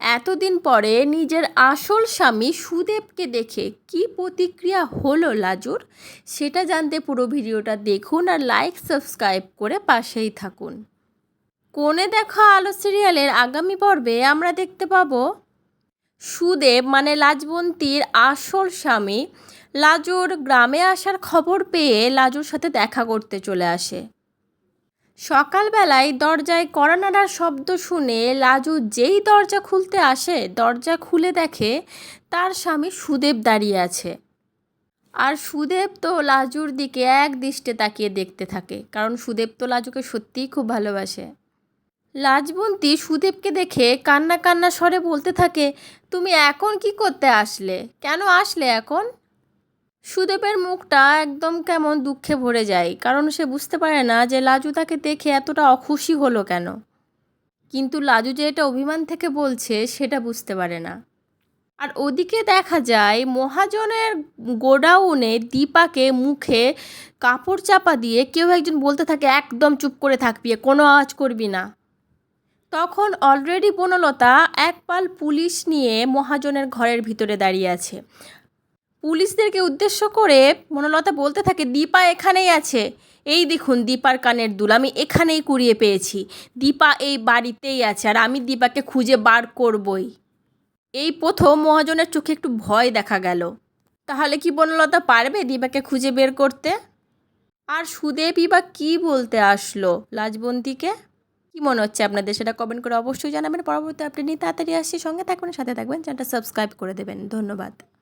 এতদিন পরে নিজের আসল স্বামী সুদেবকে দেখে কি প্রতিক্রিয়া হলো লাজুর, সেটা জানতে পুরো ভিডিওটা দেখুন আর লাইক সাবস্ক্রাইব করে পাশেই থাকুন। কোণে দেখা আলো সিরিয়ালের আগামী পর্বে আমরা দেখতে পাবো সুদেব মানে লাজবন্তীর আসল স্বামী। লাজুর গ্রামে আসার খবর পেয়ে লাজুর সাথে দেখা করতে চলে আসে। সকালবেলায় দরজায় কড়া নাড়ার শব্দ শুনে লাজু যেই দরজা খুলতে আসে, দরজা খুলে দেখে তার স্বামী সুদেব দাঁড়িয়ে আছে। আর সুদেব তো লাজুর দিকে এক দৃষ্টে তাকিয়ে দেখতে থাকে, কারণ সুদেব তো লাজুকে সত্যিই খুব ভালোবাসে। লাজবন্তী সুদেবকে দেখে কান্না কান্না স্বরে বলতে থাকে, তুমি এখন কি করতে আসলে? কেন আসলে এখন? সুদেবের মুখটা একদম কেমন দুঃখে ভরে যায়, কারণ সে বুঝতে পারে না যে লাজু তাকে দেখে এতটা অখুশি হলো কেন। কিন্তু লাজু যে এটা অভিমান থেকে বলছে, সেটা বুঝতে পারে না। আর ওদিকে দেখা যায়, মহাজনের গোডাউনে দীপাকে মুখে কাপড় চাপা দিয়ে কেউ একজন বলতে থাকে, একদম চুপ করে থাকবি, কোনো আওয়াজ করবি না। তখন অলরেডি বনলতা এক পাল পুলিশ নিয়ে মহাজনের ঘরের ভিতরে দাঁড়িয়ে আছে। পুলিশদেরকে উদ্দেশ্য করে মনোলতা বলতে থাকে, দীপা এখানেই আছে। এই দেখুন, দীপার কানের দুল, আমি এখানেই কুড়িয়ে পেয়েছি। দীপা এই বাড়িতেই আছে আর আমি দীপাকে খুঁজে বার করবই। এই প্রথম মহাজনের চোখে একটু ভয় দেখা গেল। তাহলে কি বনলতা পারবে দীপাকে খুঁজে বের করতে? আর সুদেবী বা কী বলতে আসলো লাজবন্তীকে? কি মনে হচ্ছে আপনাদের সেটা কমেন্ট করে অবশ্যই জানাবেন। পরবর্তী আপনি নিয়ে তাড়াতাড়ি আসছি। সঙ্গে থাকবেন সাথে থাকবেন। চ্যানেলটা সাবস্ক্রাইব করে দেবেন। ধন্যবাদ।